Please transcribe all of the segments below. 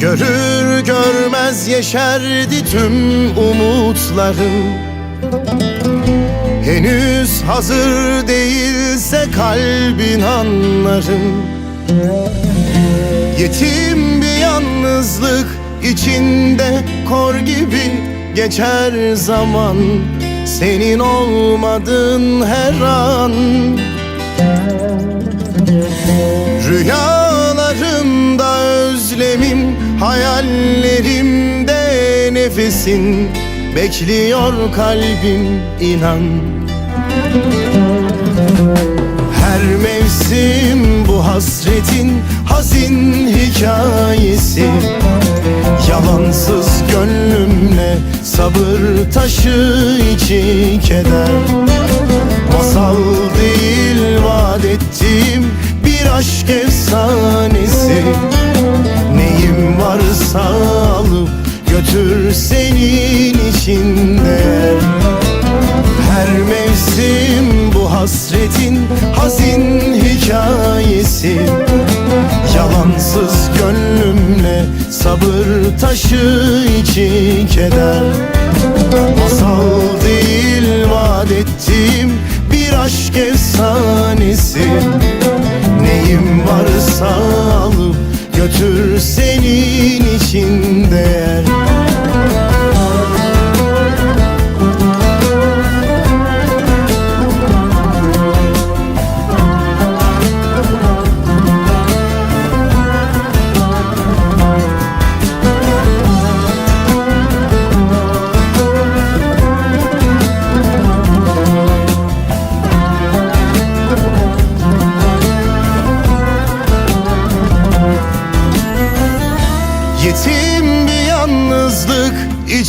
Görür görmez yeşerdi tüm umutlarım Henüz hazır değilse kalbin anlarım Yetim bir yalnızlık içinde kor gibi geçer zaman. Senin olmadığın her an. Rüyalarımda Hayallerimde nefesin Bekliyor kalbim inan. Her mevsim bu hasretin hazin hikayesi. Yalansız gönlümle sabır taşı içi keder varsa alıp götür senin içinde. Her mevsim bu hasretin hazin hikayesi. Yalansız gönlümle sabır taşı içi keder. Masal değil vaat ettiğim bir aşk efsanesi. Neyim varsa alıp götür senin için değer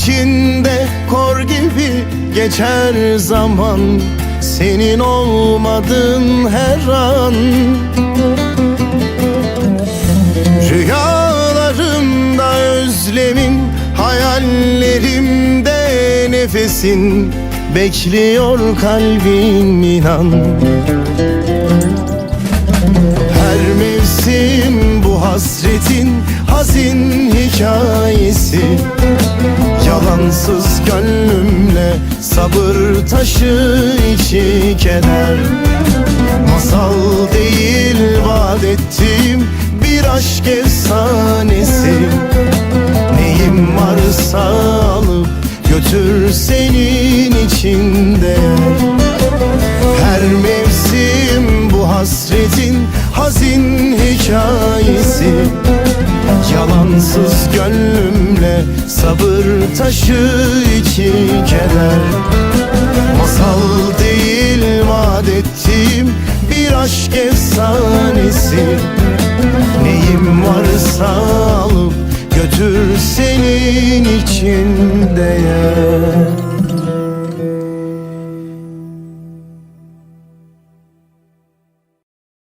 içinde kor gibi geçer zaman Senin olmadığın her an. Rüyalarımda özlemim Hayallerimde nefesin Bekliyor kalbim inan. Her mevsim bu hasretin hazin hikayesi Yalansız gönlümle sabır taşı içi keder Masal değil vaat ettiğim bir aşk efsanesi. Neyim varsa alıp götür senin içinde. Her mevsim Yalansız gönlümle sabır taşı içi keder. Masal değil vaat bir aşk efsanesi. Neyim varsa alıp götür senin için değer